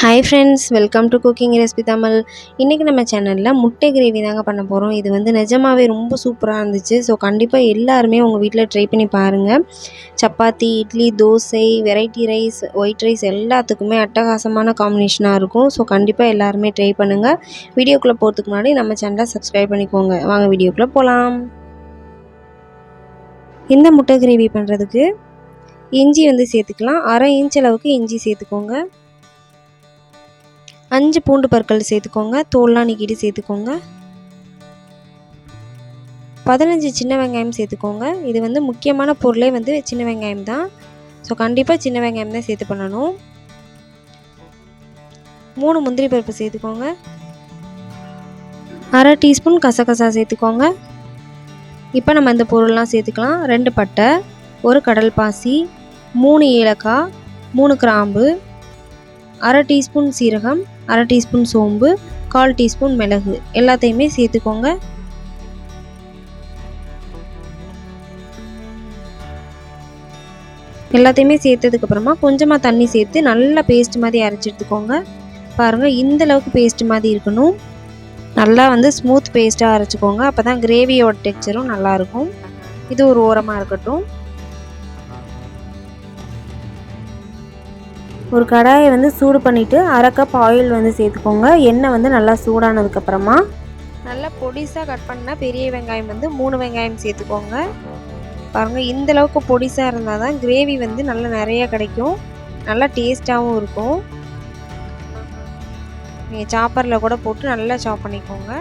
Hi friends welcome to cooking recipe Tamil இன்றைக்கி நம்ம சேனலில் முட்டை கிரேவி தாங்க பண்ண போகிறோம் இது வந்து நிஜமாவே ரொம்ப சூப்பராக இருந்துச்சு. ஸோ கண்டிப்பாக எல்லாருமே உங்கள் வீட்டில் ட்ரை பண்ணி பாருங்கள் chapati idli dosa variety rice white rice எல்லாத்துக்குமே அட்டகாசமான காம்பினேஷனாக இருக்கும். ஸோ கண்டிப்பாக எல்லாருமே ட்ரை பண்ணுங்கள் வீடியோக்குள்ளே போகிறதுக்கு முன்னாடி நம்ம சேனலை சப்ஸ்கிரைப் பண்ணிக்கோங்க. வாங்க வீடியோக்குள்ளே போகலாம் இந்த முட்டை கிரேவி பண்ணுறதுக்கு இஞ்சி வந்து சேர்த்துக்கலாம். அரை இன்ச் அளவுக்கு இஞ்சி சேர்த்துக்கோங்க. அஞ்சு பூண்டு பற்கள் சேர்த்துக்கோங்க. தோல்லாம் நீக்கிட்டு சேர்த்துக்கோங்க. பதினஞ்சு சின்ன வெங்காயம் சேர்த்துக்கோங்க. இது வந்து முக்கியமான பொருளே வந்து சின்ன வெங்காயம் தான். ஸோ கண்டிப்பாக சின்ன வெங்காயம் தான் சேர்த்து பண்ணணும். மூணு முந்திரி பருப்பு சேர்த்துக்கோங்க. அரை டீஸ்பூன் கசகசா சேர்த்துக்கோங்க. இப்போ நம்ம இந்த பொருள்லாம் சேர்த்துக்கலாம். ரெண்டு பட்டை ஒரு கடல் பாசி மூணு ஏலக்காய் மூணு கிராம்பு அரை டீஸ்பூன் சீரகம் அரை டீஸ்பூன் சோம்பு கால் டீஸ்பூன் மிளகு. எல்லாத்தையுமே சேர்த்துக்கோங்க. எல்லாத்தையுமே சேர்த்ததுக்கப்புறமா கொஞ்சமாக தண்ணி சேர்த்து நல்லா பேஸ்ட் மாதிரி அரைச்சி எடுத்துக்கோங்க. பாருங்கள் இந்த அளவுக்கு பேஸ்ட் மாதிரி இருக்கணும். நல்லா வந்து ஸ்மூத் பேஸ்ட்டாக அரைச்சிக்கோங்க. அப்போ தான் கிரேவியோட டெக்ஸ்சரும் நல்லாயிருக்கும் இது ஒரு ஓரமாக இருக்கட்டும். ஒரு கடாயை வந்து சூடு பண்ணிவிட்டு அரை கப் ஆயில் வந்து சேர்த்துக்கோங்க. எண்ணெய் வந்து நல்லா சூடானதுக்கப்புறமா. நல்லா பொடிசாக கட் பண்ணால் பெரிய வெங்காயம் வந்து மூணு வெங்காயம் சேர்த்துக்கோங்க. பாருங்கள் இந்தளவுக்கு பொடிசாக இருந்தால் தான் கிரேவி வந்து நல்லா நிறையா கிடைக்கும். நல்லா டேஸ்ட்டாகவும் இருக்கும். நீங்கள் சாப்பரில் கூட போட்டு நல்லா சாப் பண்ணிக்கோங்க.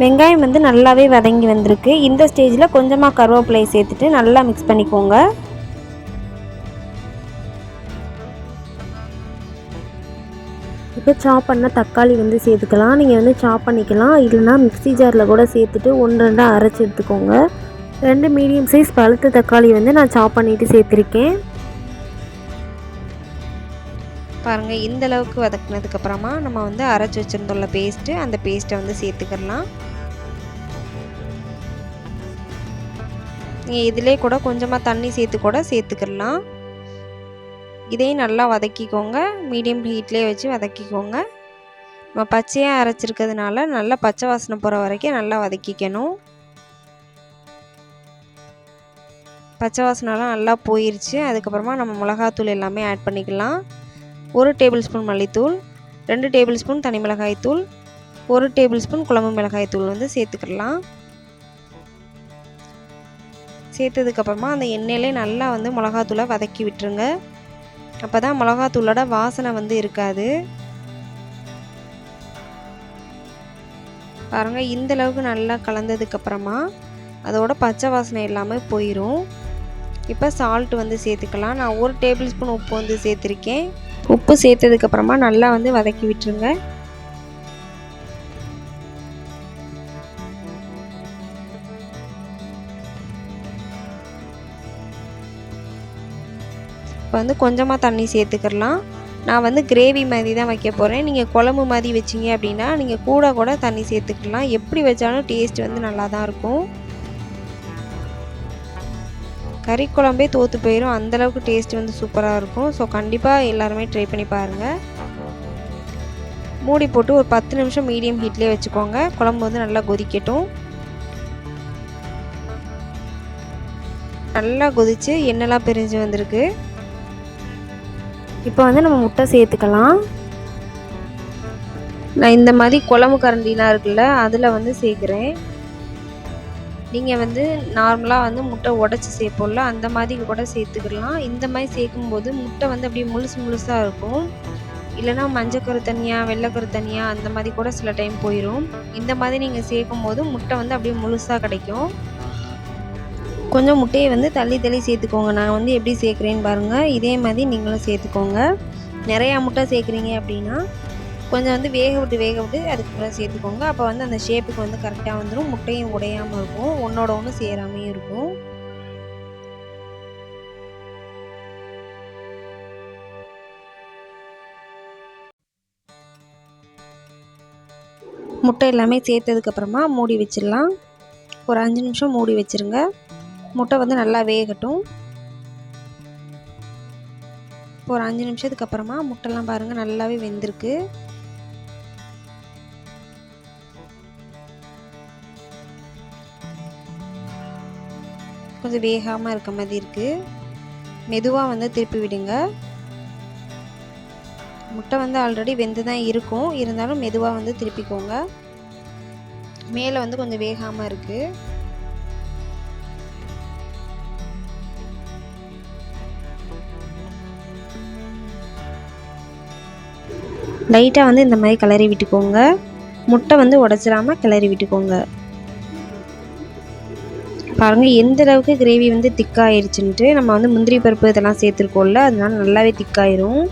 வெங்காயம் வந்து நல்லாவே வதங்கி வந்திருக்கு. இந்த ஸ்டேஜில் கொஞ்சமாக கருவேப்பிலையை சேர்த்துட்டு நல்லா மிக்ஸ் பண்ணிக்கோங்க. இப்போ சாப் பண்ண தக்காளி வந்து சேர்த்துக்கலாம். நீங்கள் வந்து சாப் பண்ணிக்கலாம். இல்லைனா மிக்ஸி ஜாரில் கூட சேர்த்துட்டு ஒன்று ரெண்டாக அரைச்சி எடுத்துக்கோங்க. ரெண்டு மீடியம் சைஸ் பழுத்த தக்காளி வந்து நான் சாப் பண்ணிவிட்டு சேர்த்துருக்கேன். பாருங்கள் இந்த அளவுக்கு வதக்குனதுக்கப்புறமா நம்ம வந்து அரைச்சி வச்சுருந்தோம்ல பேஸ்ட்டு அந்த பேஸ்ட்டை வந்து சேர்த்துக்கிடலாம் நீங்கள் இதிலே கூட கொஞ்சமாக தண்ணி சேர்த்து கூட சேர்த்துக்கிடலாம். இதையும் நல்லா வதக்கிக்கோங்க. மீடியம் ஹீட்லேயே வச்சு வதக்கிக்கோங்க. நம்ம பச்சையாக அரைச்சிருக்கிறதுனால நல்லா பச்சை வாசனை போகிற வரைக்கும் நல்லா வதக்கிக்கணும். பச்சை வாசனைலாம் நல்லா போயிடுச்சு அதுக்கப்புறமா நம்ம மிளகாத்தூள் எல்லாமே ஆட் பண்ணிக்கலாம். ஒரு டேபிள் ஸ்பூன் மல்லித்தூள் ரெண்டு டேபிள் ஸ்பூன் தனி மிளகாய் தூள் ஒரு டேபிள் ஸ்பூன் குழம்பு மிளகாய்த்தூள் வந்து சேர்த்துக்கலாம் சேர்த்ததுக்கப்புறமா அந்த எண்ணெயிலே நல்லா வந்து மிளகாத்தூளை வதக்கி விட்டுருங்க. அப்போ தான் மிளகாத்தூளோட வாசனை வந்து இருக்காது. பாருங்கள் இந்த அளவுக்கு நல்லா கலந்ததுக்கப்புறமா அதோட பச்சை வாசனை இல்லாமல் போயிடும் இப்போ சால்ட் வந்து சேர்த்துக்கலாம். நான் ஒரு டேபிள் ஸ்பூன் உப்பு வந்து சேர்த்துருக்கேன். உப்பு சேர்த்ததுக்கப்புறமா நல்லா வந்து வதக்கி விட்டுருங்க. இப்போ வந்து கொஞ்சமாக தண்ணி சேர்த்துக்கிடலாம் நான் வந்து கிரேவி மாதிரி தான் வைக்க போகிறேன் நீங்கள் குழம்பு மாதிரி வச்சிங்க அப்படின்னா நீங்கள் கூட கூட தண்ணி சேர்த்துக்கலாம். எப்படி வச்சாலும் டேஸ்ட் வந்து நல்லா தான் இருக்கும். கறி குழம்பே தோற்று போயிடும் அந்தளவுக்கு டேஸ்ட் வந்து சூப்பராக இருக்கும். ஸோ கண்டிப்பாக எல்லாருமே ட்ரை பண்ணி பாருங்கள் மூடி போட்டு ஒரு பத்து நிமிஷம் மீடியம் ஹீட்லேயே வச்சுக்கோங்க. குழம்பு வந்து நல்லா கொதிக்கட்டும். நல்லா கொதித்து எண்ணெய்லாம் பிரிஞ்சு வந்திருக்கு. இப்போ வந்து நம்ம முட்டை சேர்த்துக்கலாம். நான் இந்த மாதிரி குழம்பு கரண்டிலாம் இருக்குல்ல அதில் வந்து சேர்க்குறேன். நீங்கள் வந்து நார்மலாக வந்து முட்டை உடச்சி சேர்ப்போம்ல அந்த மாதிரி கூட சேர்த்துக்கலாம். இந்த மாதிரி சேர்க்கும்போது முட்டை வந்து அப்படியே முழுசு முழுசாக இருக்கும். இல்லைனா மஞ்சக்கரு தனியாக வெள்ளைக்கரு தனியாக அந்த மாதிரி கூட சில டைம் போயிடும் இந்த மாதிரி நீங்கள் சேர்க்கும் போது முட்டை வந்து அப்படியே முழுசாக கிடைக்கும். கொஞ்சம் முட்டையை வந்து தள்ளி தள்ளி சேர்த்துக்கோங்க. நான் வந்து எப்படி சேர்க்குறேன்னு பாருங்கள் இதே மாதிரி நீங்களும் சேர்த்துக்கோங்க. நிறையா முட்டை சேர்க்குறீங்க அப்படின்னா கொஞ்சம் வந்து வேக விட்டு வேக விட்டு அதுக்கப்புறம் சேர்த்துக்கோங்க. அப்போ வந்து அந்த ஷேப்புக்கு வந்து கரெக்டாக வந்துடும் முட்டையும் உடையாமல் இருக்கும். ஒன்றோட ஒன்று சேராமையும் இருக்கும். முட்டை எல்லாமே சேர்த்ததுக்கப்புறமா மூடி வச்சிடலாம். ஒரு அஞ்சு நிமிஷம் மூடி வச்சுருங்க. முட்டை வந்து நல்லா வேகட்டும். இப்போ ஒரு அஞ்சு நிமிஷத்துக்கு அப்புறமா முட்டைலாம் பாருங்கள் நல்லாவே வெந்திருக்கு. கொஞ்சம் வேகாமல் இருக்க மாதிரி இருக்குது மெதுவாக வந்து திருப்பி விடுங்க. முட்டை வந்து ஆல்ரெடி வெந்து தான் இருக்கும். இருந்தாலும் மெதுவாக வந்து திருப்பிக்கோங்க. மேலே வந்து கொஞ்சம் வேகாமல் இருக்குது லைட்டாக வந்து இந்த மாதிரி கிளறி விட்டுக்கோங்க. முட்டை வந்து உடச்சிடாம கிளறி விட்டுக்கோங்க. பாருங்கள் எந்த அளவுக்கு கிரேவி வந்து திக்காயிருச்சுன்ட்டு நம்ம வந்து முந்திரி பருப்பு இதெல்லாம் சேர்த்துருக்கோம்ல அதனால நல்லாவே திக்காயிரும்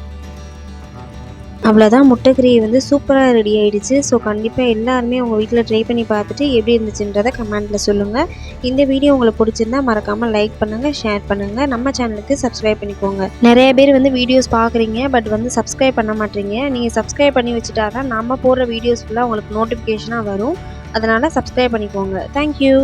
அவ்வளோதான் முட்டை வந்து சூப்பராக ரெடி ஆகிடுச்சு ஸோ கண்டிப்பாக எல்லாருமே உங்கள் வீட்டில் ட்ரை பண்ணி பார்த்துட்டு எப்படி இருந்துச்சுன்றதை கமெண்ட்டில் சொல்லுங்கள் இந்த வீடியோ உங்களுக்கு பிடிச்சிருந்தா மறக்காமல் லைக் பண்ணுங்கள் ஷேர் பண்ணுங்கள் நம்ம சேனலுக்கு சப்ஸ்கிரைப் பண்ணிக்கோங்க. நிறைய பேர் வந்து வீடியோஸ் பார்க்குறீங்க பட் வந்து சப்ஸ்கிரைப் பண்ண மாட்டீங்க. நீங்கள் சப்ஸ்கிரைப் பண்ணி வச்சுட்டா தான் நம்ம போடுற வீடியோஸ் ஃபுல்லாக உங்களுக்கு நோட்டிஃபிகேஷனாக வரும். அதனால் சப்ஸ்கிரைப் பண்ணிக்கோங்க. தேங்க்யூ